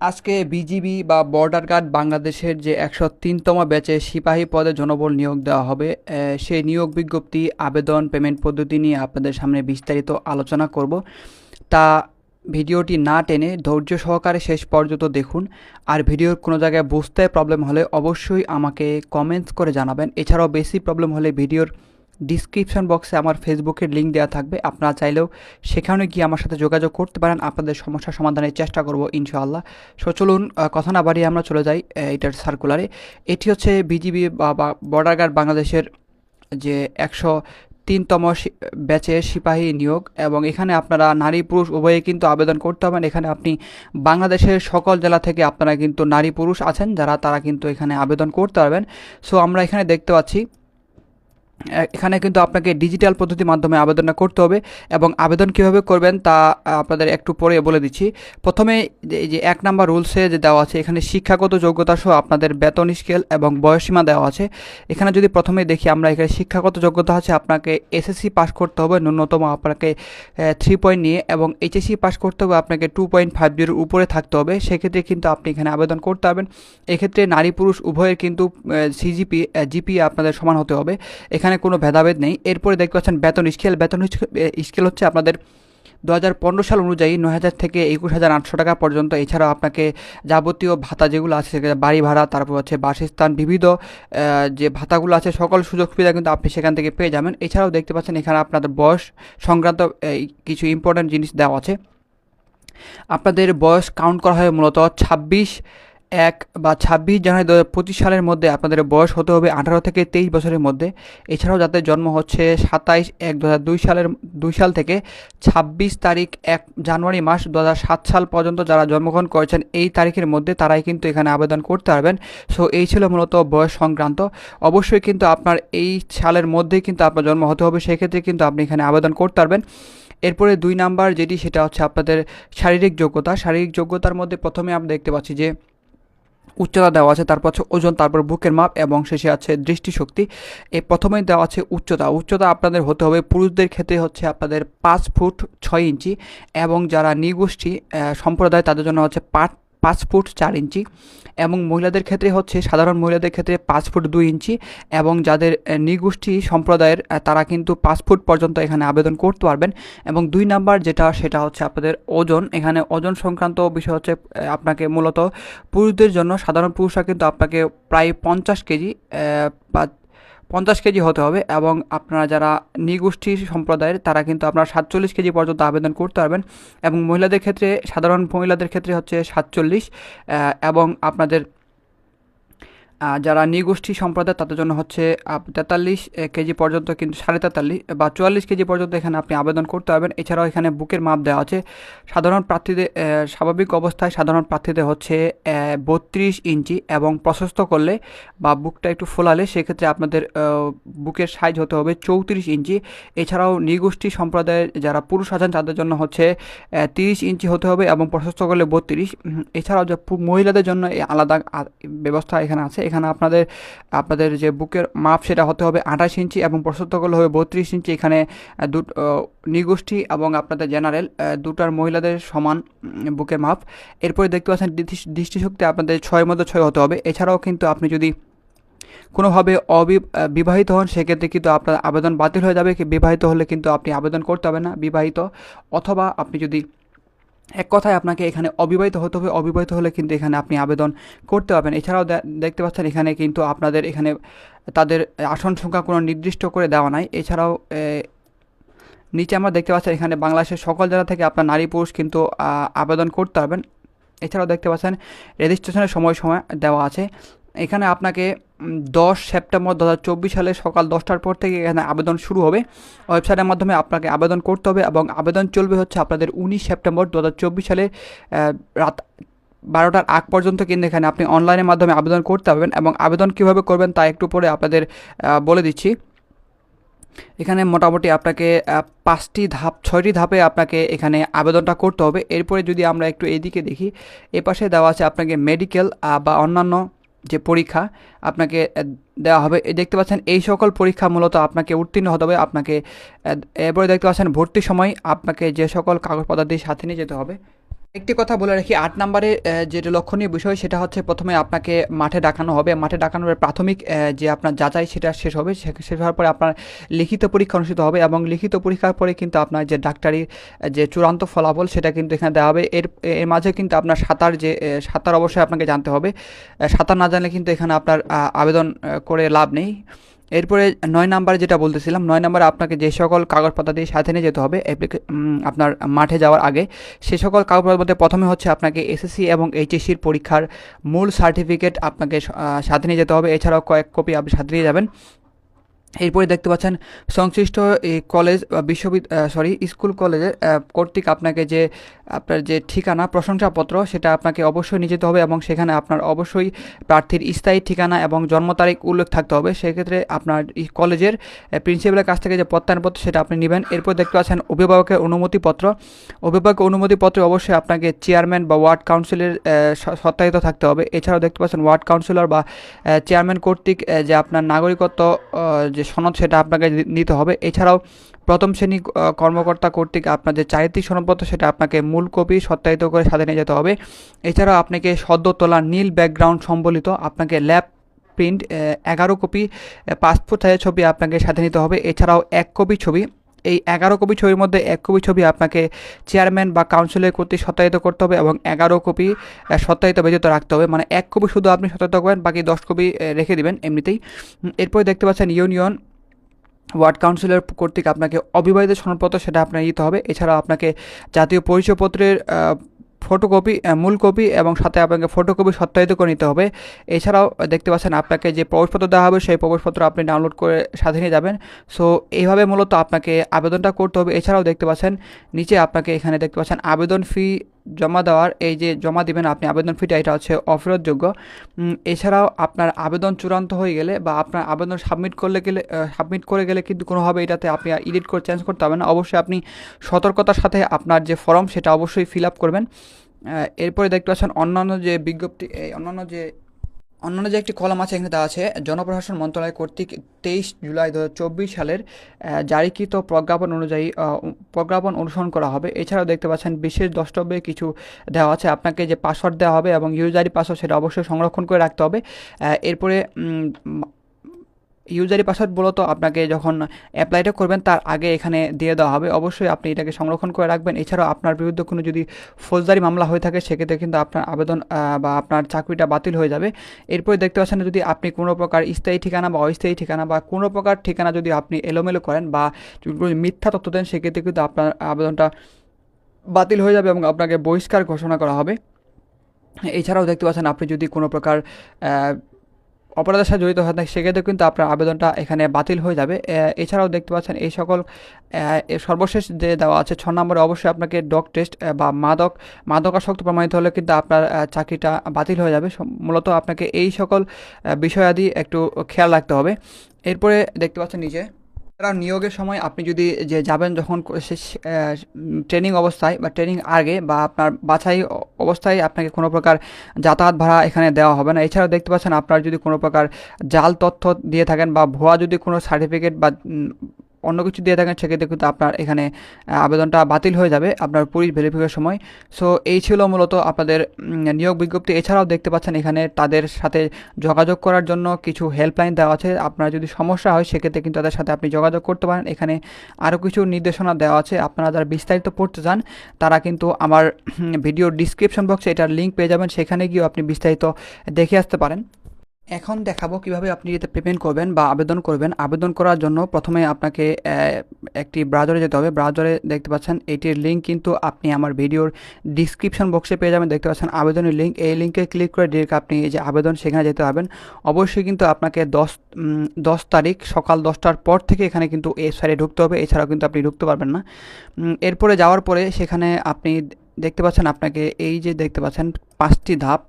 আজকে বিজিবি বা border guard বাংলাদেশের যে একশো তিনতম ব্যাচে সিপাহী পদে জনবল নিয়োগ দেওয়া হবে সেই নিয়োগ বিজ্ঞপ্তি, আবেদন, পেমেন্ট পদ্ধতি নিয়ে আপনাদের সামনে বিস্তারিত আলোচনা করব। তা ভিডিওটি না টেনে ধৈর্য সহকারে শেষ পর্যন্ত দেখুন। আর ভিডিওর কোনো জায়গায় বুঝতে প্রবলেম হলে অবশ্যই আমাকে কমেন্টস করে জানাবেন। এছাড়াও বেশি প্রবলেম হলে ভিডিওর ডিসক্রিপশন বক্সে আমার ফেসবুকের লিঙ্ক দেওয়া থাকবে। আপনারা চাইলেও সেখানে গিয়ে আমার সাথে যোগাযোগ করতে পারেন। আপনাদের সমস্যা সমাধানের চেষ্টা করব ইনশাআল্লাহ। সো চলুন কথা না বাড়িয়ে আমরা চলে যাই এটার সার্কুলারে এটি হচ্ছে বিজিবি বা বর্ডার গার্ড বাংলাদেশের যে একশো তিনতম ব্যাচে সিপাহী নিয়োগ এবং এখানে আপনারা নারী পুরুষ উভয়ে কিন্তু আবেদন করতে হবেন এখানে আপনি বাংলাদেশের সকল জেলা থেকে আপনারা কিন্তু নারী পুরুষ আছেন, যারা, তারা কিন্তু এখানে আবেদন করতে পারবেন। সো আমরা এখানে দেখতে পাচ্ছি এখানে কিন্তু আপনাকে ডিজিটাল পদ্ধতির মাধ্যমে আবেদনটা করতে হবে এবং আবেদন কীভাবে করবেন তা আপনাদের একটু পরে বলে দিচ্ছি। প্রথমে যে- এই যে এক নাম্বার রুলসে যে দেওয়া আছে, এখানে শিক্ষাগত যোগ্যতা সহ আপনাদের বেতন স্কেল এবং বয়সীমা দেওয়া আছে। এখানে যদি প্রথমে দেখি আমরা এখানে শিক্ষাগত যোগ্যতা আছে, আপনাকে এসএসসি পাস করতে হবে, ন্যূনতম আপনাকে থ্রি পয়েন্ট নিয়ে এবং এইচএসসি পাস করতে হবে, আপনাকে টু পয়েন্ট ফাইভ জিরোর উপরে থাকতে হবে। সেক্ষেত্রে কিন্তু আপনি এখানে আবেদন করতে পারবেন। এক্ষেত্রে নারী পুরুষ উভয়ের কিন্তু সিজিপি জিপি আপনাদের সমান হতে হবে। এখানে কোনো ভেদাভেদ নেই। এরপরে দেখতে পাচ্ছেন বেতন স্কেল। বেতন স্কেল হচ্ছে আপনাদের দু হাজার পনেরো সাল অনুযায়ী নয় হাজার থেকে একুশ হাজার আটশো টাকা পর্যন্ত। এছাড়াও আপনাকে যাবতীয় ভাতা যেগুলো আছে বাড়ি ভাড়া, তারপর হচ্ছে বাসস্থান, বিবিধ যে ভাতাগুলো আছে, সকল সুযোগ সুবিধা কিন্তু আপনি সেখান থেকে পেয়ে যাবেন। এছাড়াও দেখতে পাচ্ছেন এখানে আপনাদের বয়স সংক্রান্ত কিছু ইম্পর্ট্যান্ট জিনিস দেওয়া আছে। আপনাদের বয়স কাউন্ট করা হয় মূলত ছাব্বিশ এক বা ছাব্বিশ জানুয়ারি দু হাজার পঁচিশ সালের মধ্যে আপনাদের বয়স হতে হবে আঠারো থেকে তেইশ বছরের মধ্যে। এছাড়াও যাদের জন্ম হচ্ছে সাতাইশ এক দু হাজার দুই সালের, দুই সাল থেকে ছাব্বিশ তারিখ এক জানুয়ারি মাস দু হাজার সাত সাল পর্যন্ত যারা জন্মগ্রহণ করেছেন, এই তারিখের মধ্যে তারাই কিন্তু এখানে আবেদন করতে পারবেন। সো, এই ছিল মূলত বয়স সংক্রান্ত। অবশ্যই কিন্তু আপনার এই সালের মধ্যেই কিন্তু আপনার জন্ম হতে হবে, সেক্ষেত্রে কিন্তু আপনি এখানে আবেদন করতে পারবেন। এরপরে দুই নাম্বার যেটি, সেটা হচ্ছে আপনাদের শারীরিক যোগ্যতা। শারীরিক যোগ্যতার মধ্যে প্রথমে আমরা দেখতে পাচ্ছি যে উচ্চতা দেওয়া আছে, তারপর আছে ওজন, তারপর বুকের মাপ এবং শেষে আছে দৃষ্টিশক্তি। এ প্রথমেই দেওয়া আছে উচ্চতা। উচ্চতা আপনাদের হতে হবে পুরুষদের ক্ষেত্রে হচ্ছে আপনাদের পাঁচ ফুট ছয় ইঞ্চি এবং যারা নিগোষ্ঠী সম্প্রদায় তাদের জন্য হচ্ছে পাঁচ পাঁচ ফুট চার ইঞ্চি এবং মহিলাদের ক্ষেত্রে হচ্ছে সাধারণ মহিলাদের ক্ষেত্রে পাঁচ ফুট দুই ইঞ্চি এবং যাদের নিগোষ্ঠী সম্প্রদায়ের তারা কিন্তু পাঁচ ফুট পর্যন্ত এখানে আবেদন করতে পারবেন। এবং দুই নাম্বার যেটা, সেটা হচ্ছে আপনাদের ওজন। এখানে ওজন সংক্রান্ত বিষয় হচ্ছে আপনাকে মূলত পুরুষদের জন্য সাধারণ পুরুষরা কিন্তু আপনাকে প্রায় পঞ্চাশ কেজি বা পঞ্চাশ কেজি হতে হবে এবং আপনারা যারা নিগোষ্ঠী সম্প্রদায়ের, তারা কিন্তু আপনারা সাতচল্লিশ কেজি পর্যন্ত আবেদন করতে পারবেন এবং মহিলাদের ক্ষেত্রে, সাধারণ মহিলাদের ক্ষেত্রে হচ্ছে সাতচল্লিশ এবং আপনাদের যারা নিগোষ্ঠী সম্প্রদায়, তাদের জন্য হচ্ছে তেতাল্লিশ কেজি পর্যন্ত কিন্তু সাড়ে তেতাল্লিশ বা চুয়াল্লিশ কেজি পর্যন্ত এখানে আপনি আবেদন করতে পারবেন। এছাড়াও এখানে বুকের মাপ দেওয়া আছে। সাধারণ প্রার্থীদের স্বাভাবিক অবস্থায় সাধারণ প্রার্থীদের হচ্ছে বত্রিশ ইঞ্চি এবং প্রশস্ত করলে বা বুকটা একটু ফোলালে সেক্ষেত্রে আপনাদের বুকের সাইজ হতে হবে চৌত্রিশ ইঞ্চি। এছাড়াও নিগোষ্ঠী সম্প্রদায়ের যারা পুরুষ আছেন, তাদের জন্য হচ্ছে তিরিশ ইঞ্চি হতে হবে এবং প্রশস্ত করলে বত্রিশ। এছাড়াও মহিলাদের জন্য আলাদা ব্যবস্থা এখানে আছে। এখানে আপনাদের আপনাদের যে বুকের মাপ সেটা হতে হবে আঠাশ ইঞ্চি এবং প্রশস্ত করলে হবে বত্রিশ ইঞ্চি। এখানে দু নিগোষ্ঠী এবং আপনাদের জেনারেল দুটার মহিলাদের সমান বুকের মাপ। এরপরে দেখতে পাচ্ছেন দৃষ্টিশক্তি আপনাদের ছয়ের মধ্যে ছয় হতে হবে। এছাড়াও কিন্তু আপনি যদি কোনোভাবে অবি বিবাহিত হন, সেক্ষেত্রে কিন্তু আপনার আবেদন বাতিল হয়ে যাবে। বিবাহিত হলে কিন্তু আপনি আবেদন করতে হবে না, বিবাহিত। অথবা আপনি যদি এক কথায় আপনাকে এখানে অবিবাহিত হতে হবে, অবিবাহিত হলে কিন্তু এখানে আপনি আবেদন করতে পারবেন। এছাড়াও দেখতে পাচ্ছেন এখানে কিন্তু আপনাদের এখানে তাদের আসন সংখ্যা কোনো নির্দিষ্ট করে দেওয়া নাই। এছাড়াও নিচে আমরা দেখতে পাচ্ছেন এখানে বাংলাদেশের সকল জেলা থেকে আপনার নারী পুরুষ কিন্তু আবেদন করতে পারবেন। এছাড়াও দেখতে পাচ্ছেন রেজিস্ট্রেশনের সময় সময় দেওয়া আছে। এখানে আপনাকে দশ সেপ্টেম্বর দু হাজার চব্বিশ সালে সকাল দশটার পর থেকে এখানে আবেদন শুরু হবে। ওয়েবসাইটের মাধ্যমে আপনাকে আবেদন করতে হবে এবং আবেদন চলবে হচ্ছে আপনাদের উনিশ সেপ্টেম্বর দু হাজার চব্বিশ সালে রাত বারোটার আগ পর্যন্ত কিন্তু এখানে আপনি অনলাইনের মাধ্যমে আবেদন করতে পারবেন এবং আবেদন কীভাবে করবেন তা একটু পরে আপনাদের বলে দিচ্ছি। এখানে মোটামুটি আপনাকে পাঁচটি ধাপ, ছয়টি ধাপে আপনাকে এখানে আবেদনটা করতে হবে। এরপরে যদি আমরা একটু এদিকে দেখি এ পাশে দেওয়া আছে আপনাকে মেডিকেল বা অন্যান্য যে পরীক্ষা আপনাকে দেওয়া হবে। দেখতে পাচ্ছেন, এই সকল পরীক্ষা মূলত আপনাকে উত্তীর্ণ হতে হবে। আপনাকে এরপরে দেখতে পাচ্ছেন ভর্তির সময় আপনাকে যে সকল কাগজপত্রাদি সাথে নিয়ে যেতে হবে একটি কথা বলে রাখি, আট নম্বরে যেটা লক্ষণীয় বিষয় সেটা হচ্ছে প্রথমে আপনাকে মাঠে ডাকানো হবে। মাঠে ডাকানোর প্রাথমিক যে আপনার যাচাই সেটা শেষ হবে। শেষ হওয়ার পরে আপনার লিখিত পরীক্ষা অনুষ্ঠিত হবে এবং লিখিত পরীক্ষার পরে কিন্তু আপনার যে ডাক্তারির যে চূড়ান্ত ফলাফল সেটা কিন্তু এখানে দেওয়া হবে। এর এর মাঝে কিন্তু আপনার সাঁতার যে সাঁতার অবশ্যই আপনাকে জানতে হবে। সাঁতার না জানলে কিন্তু এখানে আপনার আবেদন করে লাভ নেই। এরপরে নয় নাম্বারে যেটা বলতেছিলাম, নয় নাম্বারে আপনাকে যে সকল কাগজপত্র দিয়ে সাথে নিয়ে যেতে হবে আপনার মাঠে যাওয়ার আগে, সে সকল কাগজপত্র মধ্যে প্রথমে হচ্ছে আপনাকে এসএসসি এবং এইচএসসির পরীক্ষার মূল সার্টিফিকেট আপনাকে সাথে নিয়ে যেতে হবে। এছাড়াও কয়েক কপি আপনি সাথে নিয়ে যাবেন। এরপরে দেখতে পাচ্ছেন সংশ্লিষ্ট এই কলেজ বা বিশ্ববিদ্যালয় সরি স্কুল কলেজের কর্তৃক আপনাকে যে, আপনার যে ঠিকানা, প্রশংসাপত্র, সেটা আপনাকে অবশ্যই নিয়ে যেতে হবে এবং সেখানে আপনার অবশ্যই প্রার্থীর স্থায়ী ঠিকানা এবং জন্ম তারিখ উল্লেখ থাকতে হবে। সেক্ষেত্রে আপনার কলেজের প্রিন্সিপালের কাছ থেকে যে প্রত্যয়নপত্র, সেটা আপনি নেবেন। এরপর দেখতে পাচ্ছেন অভিভাবকের অনুমতিপত্র। অভিভাবকের অনুমতিপত্রে অবশ্যই আপনাকে চেয়ারম্যান বা ওয়ার্ড কাউন্সিলের সত্যায়িত থাকতে হবে। এছাড়াও দেখতে পাচ্ছেন ওয়ার্ড কাউন্সিলর বা চেয়ারম্যান কর্তৃক যে আপনার নাগরিকত্ব যে সনদ সেটা আপনাকে নিতে হবে। এছাড়াও প্রথম শ্রেণি কর্মকর্তা কর্তৃক আপনার যে চারিত্রিক সনদপত্র, সেটা আপনাকে মূল কপি সত্যায়িত করে সাথে নিয়ে যেতে হবে। এছাড়াও আপনাকে সদ্য তোলা নীল ব্যাকগ্রাউন্ড সম্বলিত আপনাকে ল্যাব প্রিন্ট এগারো কপি পাসপোর্ট সাইজের ছবি আপনাকে সাথে নিতে হবে। এছাড়াও এক কপি ছবি এই এগারো কপি ছবির মধ্যে এক কপি ছবি আপনাকে চেয়ারম্যান বা কাউন্সিলের কর্তৃক সত্যায়িত করতে হবে এবং এগারো কপি সত্যায়িত ব্যতীত রাখতে হবে। মানে এক কপি শুধু আপনি সত্যায়িত করবেন, বাকি দশ কপি রেখে দেবেন এমনিতেই। এরপরে দেখতে পাচ্ছেন ইউনিয়ন ওয়ার্ড কাউন্সিলর কর্তৃক আপনাকে অবিবাহিত সনদপত্র সেটা আপনাকে দিতে হবে। এছাড়াও আপনাকে জাতীয় পরিচয়পত্রের ফটোকপি মূল কপি এবং সাথে আপনাকে ফটোকপি সত্যায়িত করে নিতে হবে। এছাড়াও দেখতে পাচ্ছেন আপনাকে যে প্রবেশপত্র দেওয়া হবে, সেই প্রবেশপত্র আপনি ডাউনলোড করে সাথে নিয়ে যাবেন। সো এইভাবে মূলত আপনাকে আবেদনটা করতে হবে। এছাড়াও দেখতে পাচ্ছেন, নিচে আপনাকে এখানে দেখতে পাচ্ছেন আবেদন ফি জমা দেওয়ার, এই যে জমা দিবেন আপনি আবেদন ফিটা, এটা হচ্ছে অফেরতযোগ্য। এছাড়াও আপনার আবেদন চূড়ান্ত হয়ে গেলে বা আপনার আবেদন সাবমিট করলে গেলে সাবমিট করে গেলে কিন্তু কোনোভাবে এটাতে আপনি এডিট করে চেঞ্জ করতে পারবেন অবশ্যই আপনি সতর্কতার সাথে আপনার যে ফর্ম, সেটা অবশ্যই ফিল আপ করবেন। এরপরে দেখতে পাচ্ছেন অন্যান্য যে বিজ্ঞপ্তি অন্যান্য যে অন্যান্য যে একটি কলম আছে এখানে দেওয়া আছে, জনপ্রশাসন মন্ত্রণালয় কর্তৃক তেইশ জুলাই দুহাজার চব্বিশ সালের জারিকৃত প্রজ্ঞাপন অনুযায়ী প্রজ্ঞাপন অনুসরণ করা হবে। এছাড়াও দেখতে পাচ্ছেন বিশেষ দ্রষ্টব্যে কিছু দেওয়া আছে। আপনাকে যে পাসওয়ার্ড দেওয়া হবে এবং ইউজারি পাসওয়ার্ড সেটা অবশ্যই সংরক্ষণ করে রাখতে হবে। এরপরে ইউজারি পাসওয়ার্ড মূলত আপনাকে যখন অ্যাপ্লাইটা করবেন, তার আগে এখানে দিয়ে দেওয়া হবে। অবশ্যই আপনি এটাকে সংরক্ষণ করে রাখবেন। এছাড়াও আপনার বিরুদ্ধে কোনো যদি ফৌজদারি মামলা হয়ে থাকে, সেক্ষেত্রে কিন্তু আপনার আবেদন বা আপনার চাকরিটা বাতিল হয়ে যাবে। এরপরে দেখতে পাচ্ছেন যদি আপনি কোনো প্রকার স্থায়ী ঠিকানা বা অস্থায়ী ঠিকানা বা কোনো প্রকার ঠিকানা যদি আপনি এলোমেলো করেন বা মিথ্যা তথ্য দেন, সেক্ষেত্রে কিন্তু আপনার আবেদনটা বাতিল হয়ে যাবে এবং আপনাকে বহিষ্কার ঘোষণা করা হবে। এছাড়াও দেখতে পাচ্ছেন আপনি যদি কোনো প্রকার অপরাধের সাথে জড়িত হয়ে সেক্ষেত্রে কিন্তু আপনার আবেদনটা এখানে বাতিল হয়ে যাবে। এছাড়াও দেখতে পাচ্ছেন, এই সকল সর্বশেষ যে দেওয়া আছে, ছ নম্বরে অবশ্যই আপনাকে ডগ টেস্ট বা মাদক, মাদকাসক্ত প্রমাণিত হলে কিন্তু আপনার চাকরিটা বাতিল হয়ে যাবে। মূলত আপনাকে এই সকল বিষয়াদি একটু খেয়াল রাখতে হবে। এরপরে দেখতে পাচ্ছেন নিচে এছাড়াও নিয়োগের সময় আপনি যদি যে যাবেন যখন ট্রেনিং অবস্থায় বা ট্রেনিং আগে বা আপনার বাছাই অবস্থায় আপনাকে কোনো প্রকার যাতায়াত ভাড়া এখানে দেওয়া হবে না। এছাড়াও দেখতে পাচ্ছেন আপনার যদি কোনো প্রকার জাল তথ্য দিয়ে থাকেন বা ভুয়া যদি কোনো সার্টিফিকেট বা অন্য কিছু দিয়ে থাকেন, সেক্ষেত্রে কিন্তু আপনার এখানে আবেদনটা বাতিল হয়ে যাবে আপনার পুলিশ ভেরিফিকেশনের সময়। সো এই ছিল মূলত আপনাদের নিয়োগ বিজ্ঞপ্তি। এছাড়াও দেখতে পাচ্ছেন এখানে তাদের সাথে যোগাযোগ করার জন্য কিছু হেল্পলাইন দেওয়া আছে। আপনার যদি সমস্যা হয়, সেক্ষেত্রে কিন্তু তাদের সাথে আপনি যোগাযোগ করতে পারেন। এখানে আরও কিছু নির্দেশনা দেওয়া আছে। আপনারা যারা বিস্তারিত পড়তে চান, তারা কিন্তু আমার ভিডিও ডিসক্রিপশন বক্সে এটার লিঙ্ক পেয়ে যাবেন। সেখানে গিয়েও আপনি বিস্তারিত দেখে আসতে পারেন। এখন দেখাবো কীভাবে আপনি এতে পেমেন্ট করবেন বা আবেদন করবেন। আবেদন করার জন্য প্রথমে আপনাকে একটি ব্রাউজারে যেতে হবে। ব্রাউজারে দেখতে পাচ্ছেন, এটির লিঙ্ক কিন্তু আপনি আমার ভিডিওর ডিসক্রিপশন বক্সে পেয়ে যাবেন। দেখতে পাচ্ছেন, আবেদনের লিঙ্ক এই লিঙ্কে ক্লিক করে ডিরেক্ট আপনি এই যে আবেদন সেখানে যেতে পারবেন। অবশ্যই কিন্তু আপনাকে দশ দশ তারিখ সকাল দশটার পর থেকে এখানে কিন্তু সাইডে ঢুকতে হবে। এছাড়াও কিন্তু আপনি ঢুকতে পারবেন না। এরপরে যাওয়ার পরে সেখানে আপনি দেখতে পাচ্ছেন, আপনাকে এই যে দেখতে পাচ্ছেন পাঁচ পাঁচটি ধাপ।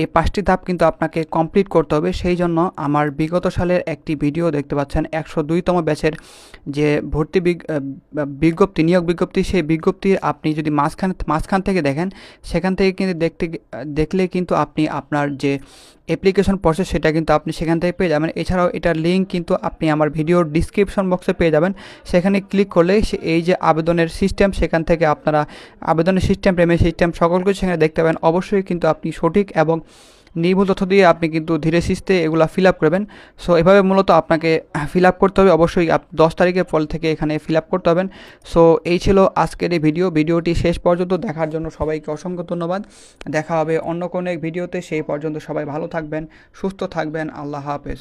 এই পাঁচটি ধাপ কিন্তু আপনাকে কমপ্লিট করতে হবে। সেই জন্য আমার বিগত সালের একটি ভিডিও দেখতে পাচ্ছেন। একশো দুইতম ব্যাচের যে ভর্তি বিজ্ঞপ্তি, নিয়োগ বিজ্ঞপ্তি, সেই বিজ্ঞপ্তি আপনি যদি মাঝখান মাঝখান থেকে দেখেন, সেখান থেকে কিন্তু দেখতে, দেখলে কিন্তু আপনি আপনার যে অ্যাপ্লিকেশন প্রসেস সেটা কিন্তু আপনি সেখান থেকে পেয়ে যাবেন। এছাড়াও এটার লিঙ্ক কিন্তু আপনি আমার ভিডিওর ডিসক্রিপশন বক্সে পেয়ে যাবেন। সেখানে ক্লিক করলে এই যে আবেদনের সিস্টেম সেখান থেকে আপনারা আবেদনের সিস্টেম প্রেমের সিস্টেম সকল কিছু সেখানে দেখতে পাবেন। অবশ্যই কিন্তু আপনি সঠিক এবং নির্ভুল তথ্য দিয়ে আপনি কিন্তু ধীরে সিস্তে এগুলো ফিল আপ করবেন। সো, এভাবে মূলত আপনাকে ফিল আপ করতে হবে। অবশ্যই দশ তারিখের ফল থেকে এখানে ফিল আপ করতে হবেন। সো, এই ছিল আজকের এই ভিডিও। ভিডিওটি শেষ পর্যন্ত দেখার জন্য সবাইকে অসংখ্য ধন্যবাদ। দেখা হবে অন্য কোনো এক ভিডিওতে। সেই পর্যন্ত সবাই ভালো থাকবেন, সুস্থ থাকবেন। আল্লাহ হাফেজ।